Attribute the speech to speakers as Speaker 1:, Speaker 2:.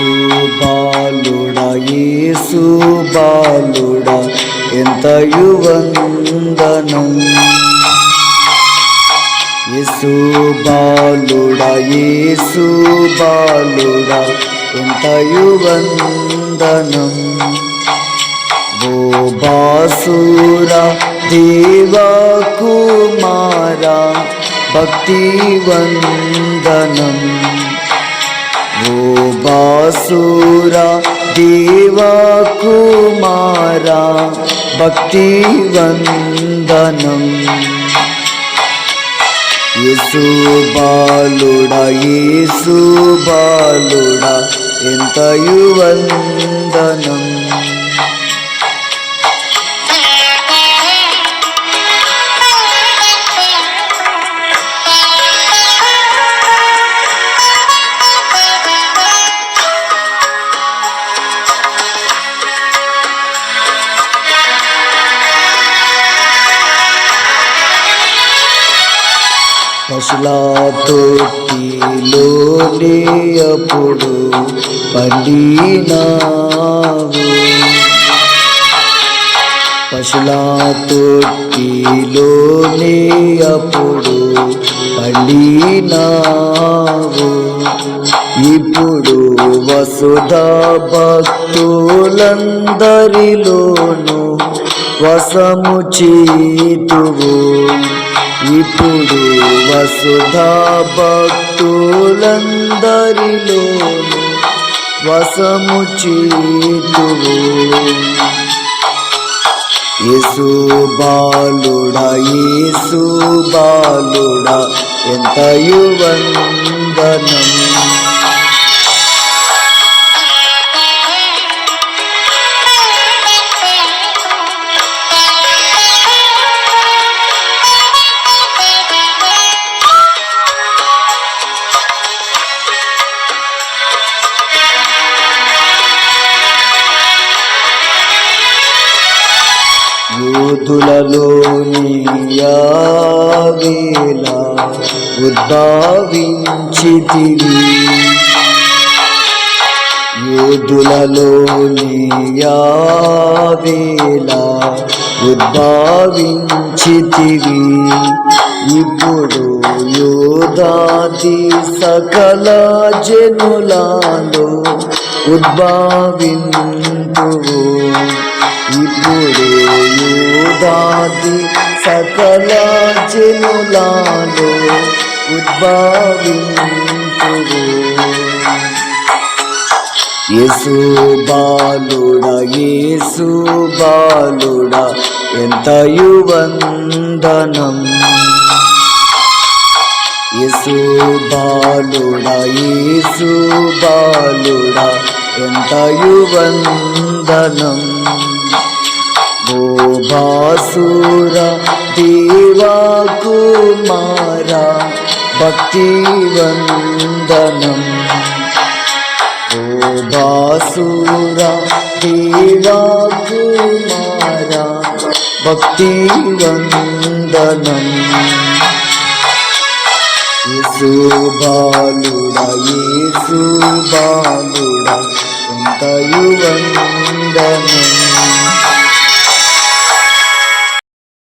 Speaker 1: యేసు బాలుడా యేసు బాలుడా ఎంతయు వందనం యేసు బాలుడా యేసు బాలుడా ఎంతయు వందనం ఓ బాసురా దేవా కుమారా భక్తి వందనం ఓ బాసురా దేవా కుమారా భక్తి వందనం యేసు బాలుడా యేసు బాలుడా ఎంతయు వందనం పశులాతోటిలోనే అప్పుడు పండినావు. పశులాతోటిలోనే అప్పుడు పండినావు. ఇప్పుడు వసుధా భక్తులందరిలోను వసము చీతువు. ఇప్పుడు వసుధ భక్తులందరిలోను వసము చీతువు. యేసు బాలుడా యేసు బాలుడా ఎంత వందనం యూదులలోని యావేళ ఉద్భవించితివి. యూదులలోని యావేళ ఉద్భవించితివి. ఇప్పుడు యోధాది సకల జనులాలో ఉద్భవింతువు. ఇప్పుడే యూదాది సకల జనులలో ఉద్భవింతువు. యేసు బాలుడా యేసు బాలుడా ఎంత యువందనం. యేసు బాలుడా యేసు బాలుడా ఎంతయువందనం వందనం దేవాకుమార బాసుర దేవా కుమారా భక్తి వందనం ఓ బాసురా భక్తి వందనం యేసు బాలుడ యేసు బాలుడ ఎంతయు వందనం